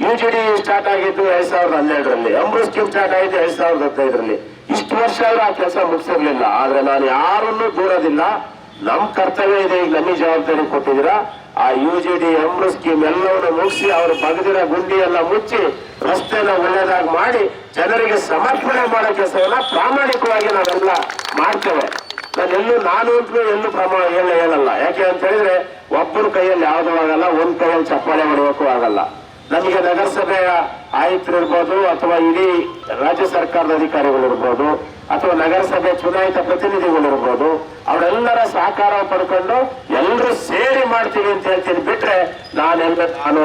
You G D start ಆಗಿದ್ದು ಎರಡ್ ಸಾವಿರದ ಹನ್ನೆರಡರಲ್ಲಿ. ಅಮೃತ್ ಸ್ಕೀಮ್ ಸ್ಟಾರ್ಟ್ ಆಗಿದ್ದು ಎರಡ್ ಸಾವಿರದ ಹದಿನೈದರಲ್ಲಿ. ಇಷ್ಟು ವರ್ಷ ಆದ್ರೂ ಆ ಕೆಲಸ ಮುಗಿಸಿರ್ಲಿಲ್ಲ. ಆದ್ರೆ ನಾನು ಯಾರನ್ನೂ ದೂರದಿಲ್ಲ ನಮ್ ಕರ್ತವ್ಯ ಇದೆ, ಈಗ ನಮಗೆ ಜವಾಬ್ದಾರಿ ಕೊಟ್ಟಿದ್ದೀರಾ? ಆ U G D Amrut scheme ಎಲ್ಲವನ್ನು ಮುಗಿಸಿ ಅವರು ಬಗೆದಿರ ಗುಂಡಿ ಎಲ್ಲ ಮುಚ್ಚಿ ರಸ್ತೆನ ಒಳ್ಳೇದಾಗಿ ಮಾಡಿ ಜನರಿಗೆ ಸಮರ್ಪಣೆ ಮಾಡೋ ಕೆಲಸವನ್ನ ಪ್ರಾಮಾಣಿಕವಾಗಿ ನಾವೆಲ್ಲ ಮಾಡ್ತೇವೆ. ನಾನು ಎಲ್ಲೂ ನಾನು ಅಂತ ಎಲ್ಲೂ ಪ್ರಮಾಣ ಹೇಳ ಹೇಳಲ್ಲ. ಯಾಕೆ ಅಂತ ಹೇಳಿದ್ರೆ, ಒಬ್ಬರ ಕೈಯಲ್ಲಿ ಯಾವ್ದು ಆಗಲ್ಲ, ಒಂದ್ ಕೈಯಲ್ಲಿ ಚಪ್ಪಾಳೆ ಮಾಡಬೇಕು ಆಗಲ್ಲ. ನಮಗೆ ನಗರಸಭೆಯ ಆಯುಕ್ತರಿರ್ಬೋದು ಅಥವಾ ಇಡೀ ರಾಜ್ಯ ಸರ್ಕಾರದ ಅಧಿಕಾರಿಗಳಿರ್ಬೋದು ಅಥವಾ ನಗರಸಭೆ ಚುನಾಯಿತ ಪ್ರತಿನಿಧಿಗಳಿರ್ಬೋದು ಅವರೆಲ್ಲರ ಸಹಕಾರ ಪಡ್ಕೊಂಡು ಎಲ್ಲರೂ ಸೇರಿ ಮಾಡ್ತೀವಿ ಅಂತ ಹೇಳ್ತೀನಿ. ಬಿಟ್ರೆ ನಾನೆಲ್ಲ ನಾನು.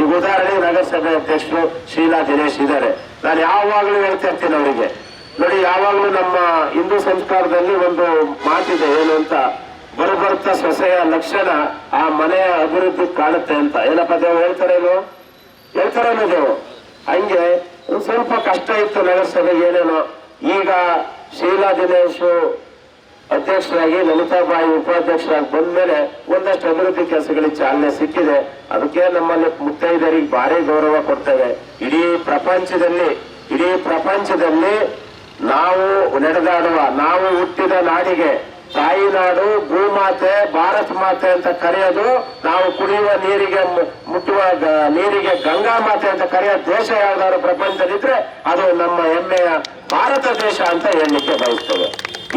ಈಗ ಉದಾಹರಣೆಗೆ ನಗರಸಭೆ ಅಧ್ಯಕ್ಷರು ಶೀಲಾ ದಿನೇಶ್ ಇದ್ದಾರೆ. ನಾನು ಯಾವಾಗಲೂ ಹೇಳ್ತಾ ಇರ್ತೀನಿ ಅವರಿಗೆ. ನೋಡಿ, ಯಾವಾಗಲೂ ನಮ್ಮ ಹಿಂದೂ ಸಂಸ್ಕಾರದಲ್ಲಿ ಒಂದು ಮಾತಿದೆ, ಏನು ಅಂತ? ಬರಬರ್ತ ಸೊಸೆಯ ಲಕ್ಷಣ ಆ ಮನೆಯ ಅಭಿವೃದ್ಧಿ ಕಾಣುತ್ತೆ ಅಂತ. ಏನಪ್ಪ ದೇವ್ ಹೇಳ್ತಾರೇನು ಹೇಳ್ತಾರೇನೋ ಅನ್ನೋದು ಹಂಗೆ ಸ್ವಲ್ಪ ಕಷ್ಟ ಇತ್ತು ನಗರಸಭೆಗೆ ಏನೇನೋ. ಈಗ ಶೀಲಾ ದಿನೇಶ್ ಅಧ್ಯಕ್ಷರಾಗಿ ಲಲಿತಾಬಾಯಿ ಉಪಾಧ್ಯಕ್ಷರಾಗಿ ಬಂದ್ಮೇಲೆ ಒಂದಷ್ಟು ಅಭಿವೃದ್ಧಿ ಕೆಲಸಗಳಿಗೆ ಚಾಲನೆ ಸಿಕ್ಕಿದೆ. ಅದಕ್ಕೆ ನಮ್ಮಲ್ಲಿ ಮುತ್ತೈದರಿಗೆ ಭಾರಿ ಗೌರವ ಕೊಡ್ತೇವೆ. ಇಡೀ ಪ್ರಪಂಚದಲ್ಲಿ ಇಡೀ ಪ್ರಪಂಚದಲ್ಲಿ ನಾವು ನಡೆದಾಡುವ, ನಾವು ಹುಟ್ಟಿದ ನಾಡಿಗೆ ತಾಯಿ ನಾಡು ಭೂಮಾತೆ ಭಾರತ ಮಾತೆ ಅಂತ ಕರೆಯೋದು, ನಾವು ಕುಡಿಯುವ ನೀರಿಗೆ ಮುಟ್ಟುವ ನೀರಿಗೆ ಗಂಗಾ ಮಾತೆ ಅಂತ ಕರೆಯೋ ದೇಶ ಯಾವ್ದಾದ್ರು ಪ್ರಪಂಚದಲ್ಲಿದ್ರೆ ಅದು ನಮ್ಮ ಹೆಮ್ಮೆಯ ಭಾರತ ದೇಶ ಅಂತ ಹೇಳಲಿಕ್ಕೆ ಬಯಸ್ತೇವೆ.